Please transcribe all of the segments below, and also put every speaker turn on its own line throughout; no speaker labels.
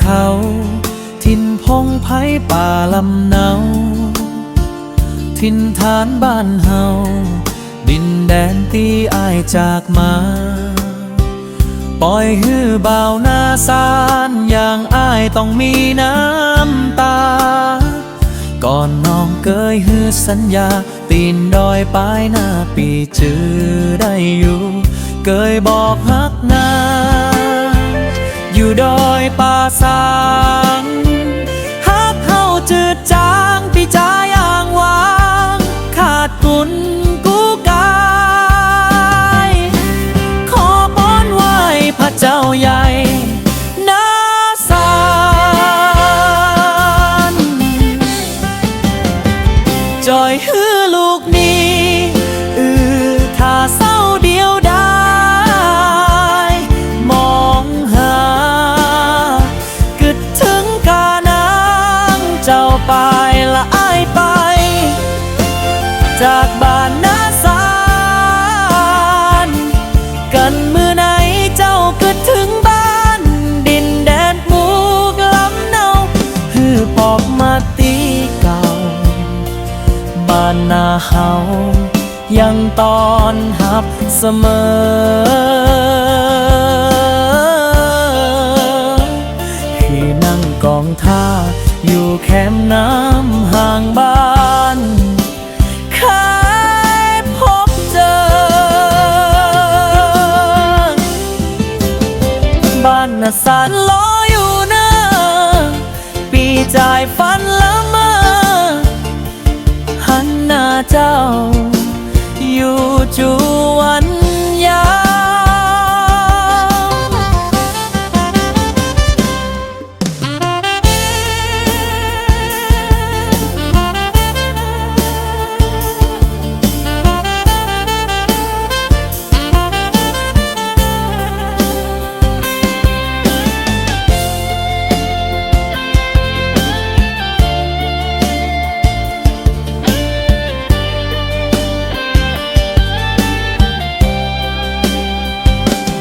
เขา ทินพงไผ่ป่าลำเนา ทินฐานบ้านเฮา ดินแดนตีอายจากมา ปล่อยฮือบ่าวหน้าสานอย่างอายต้องมีน้ำตา ก่อนน้องเกยฮือสัญญา ตีนดอยปลายหน้าปีจือได้อยู่ เกยบอกฮักนา อยู่ดอยป่าสางฮักเฮาจืดจางพี่จาอย่างวาง ขาดกุนกูกายขอป้อนไหวพระเจ้าใหญ่นาสานจอยฮือานนาเฮายังตอนหับเสมอ ที่นั่งกองท่าอยู่แคมป์นา เจ้า อยู่จวน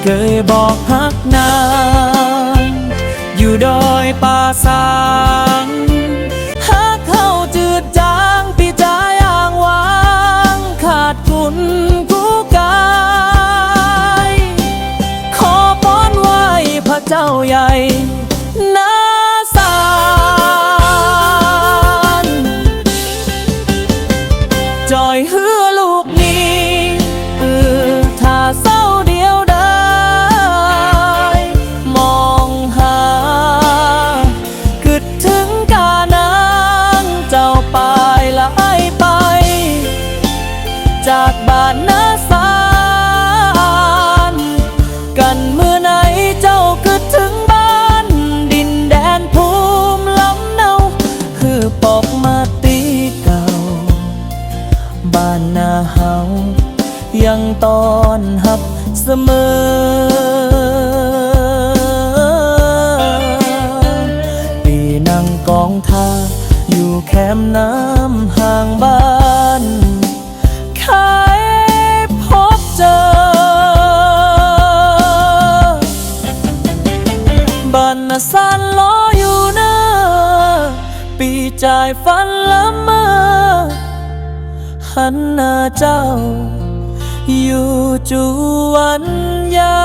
เคยบอกฮักนางอยู่ดอยป่าสางฮักเข้าจืดจางพี่จาอย่างวางขาดกุนกูกาย ขอป้อนไหวพระเจ้าใหญ่นาสานจอยฮือ จากบ้านนาสานกันเมื่อไหนเจ้าก็ถึงบ้านดินแดนภูมิลำเนา คือปอกมาตีเก่า บ้านนาเฮายังตอนหับเสมอปีนังกองท่าอยู่แคมน้ำห่างบ้าน บ้านน่ะสานลออยู่นะปีจ่ายฝันละเมอหันหน้าเจ้า อยู่จวนยา